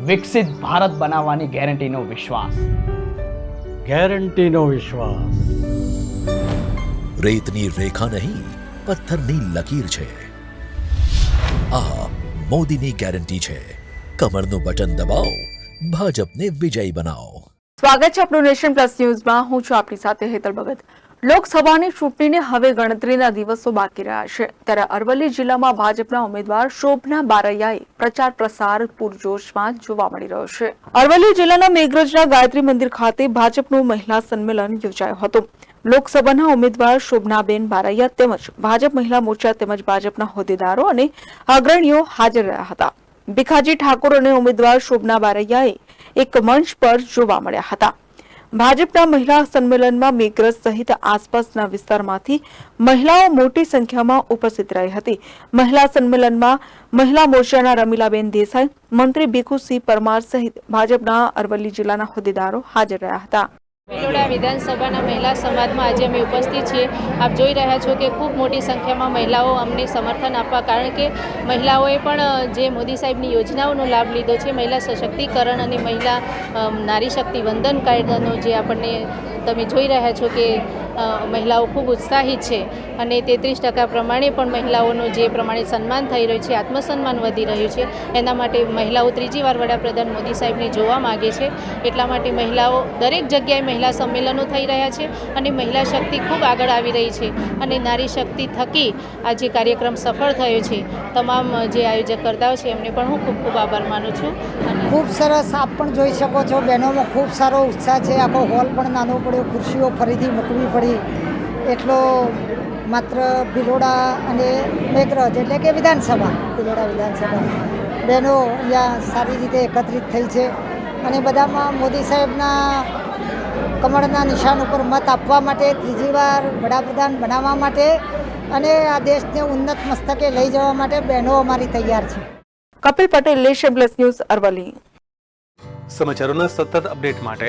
વિકસિત ભારત બનાવવાની ગેરંટીનો વિશ્વાસ. ગેરંટીનો વિશ્વાસ. રેતની રેખા નહીં પથ્થરની લકીર છે. આ મોદીની ગેરંટી છે. કમરનું બટન દબાવો ભાજપને વિજય બનાવો. સ્વાગત છે આપણું નેશન પ્લસ ન્યૂઝમાં. હું છું આપની સાથે હેતલ ભગત. લોકસભાની ચૂંટણીને હવે ગણતરીના દિવસો બાકી રહ્યા છે. ત્યારે અરવલ્લી જિલ્લામાં ભાજપના ઉમેદવાર શોભના બારૈયાએ પ્રચાર પ્રસાર પૂરજોશમાં જોવા મળી રહ્યો છે. અરવલ્લી જિલ્લાના મેઘરજના ગાયત્રી મંદિર ખાતે ભાજપનું મહિલા સંમેલન યોજાયું હતું. લોકસભાના ઉમેદવાર શોભનાબેન બારૈયા તેમજ ભાજપ મહિલા મોરચા તેમજ ભાજપના હોદ્દેદારો અને અગ્રણીઓ હાજર રહ્યા હતા. ભીખાજી ઠાકોર અને ઉમેદવાર શોભના બારૈયાએ એક મંચ પર જોવા મળ્યા હતા. ભાજપના મહિલા સંમેલનમાં મેઘરજ સહિત આસપાસના વિસ્તારમાંથી મહિલાઓ મોટી સંખ્યામાં ઉપસ્થિત રહી હતી. મહિલા સંમેલનમાં મહિલા મોરચાના રમીલાબેન દેસાઈ, મંત્રી ભીખુસિંહ પરમાર સહિત ભાજપના અરવલ્લી જિલ્લાના હોદ્દેદારો હાજર રહ્યા હતા. ભિલોડા વિધાનસભાના મહિલા સમાજમાં આજે અમે ઉપસ્થિત છીએ. આપ જોઈ રહ્યા છો કે ખૂબ મોટી સંખ્યામાં મહિલાઓ અમને સમર્થન આપવા, કારણ કે મહિલાઓએ પણ જે મોદી સાહેબની યોજનાઓનો લાભ લીધો છે, મહિલા સશક્તિકરણ અને મહિલા નારી શક્તિ વંદન કાયદાનો જે આપણને તમે જોઈ રહ્યા છો કે મહિલાઓ ખૂબ ઉત્સાહિત છે અને તેત્રીસ ટકા પ્રમાણે પણ મહિલાઓનું જે પ્રમાણે સન્માન થઈ રહ્યું છે, આત્મસન્માન વધી રહ્યું છે, એના માટે મહિલાઓ ત્રીજી વાર વડાપ્રધાન મોદી સાહેબને જોવા માગે છે. એટલા માટે મહિલાઓ દરેક જગ્યાએ મહિલા સંમેલનો થઈ રહ્યા છે અને મહિલા શક્તિ ખૂબ આગળ આવી રહી છે અને નારી શક્તિ થકી આ જે કાર્યક્રમ સફળ થયો છે, તમામ જે આયોજક કરતાઓ છે, એમને પણ હું ખૂબ ખૂબ આભાર માનું છું. ખૂબ સરસ, આપ પણ જોઈ શકો છો, બહેનોમાં ખૂબ સારો ઉત્સાહ છે, આખો હોલ પણ નાનો પડ્યો ખુરશીઓ ફરીથી મૂકવી પડી. એટલો માત્ર ભિલોડા અને મેઘરજ એટલે કે વિધાનસભા ભિલોડા વિધાનસભા. બહેનો અહીંયા સારી રીતે એકત્રિત થઈ છે અને બધામાં મોદી સાહેબના કમળના નિશાન ઉપર મત આપવા માટે ત્રીજી વાર વડાપ્રધાન બનાવવા માટે અને આ દેશને ઉન્નત મસ્તકે લઈ જવા માટે બહેનો અમારી તૈયાર છે. કપિલ પટેલ લેશે પ્લસ ન્યૂઝ અરવલી સમાચારોના સતત અપડેટ માટે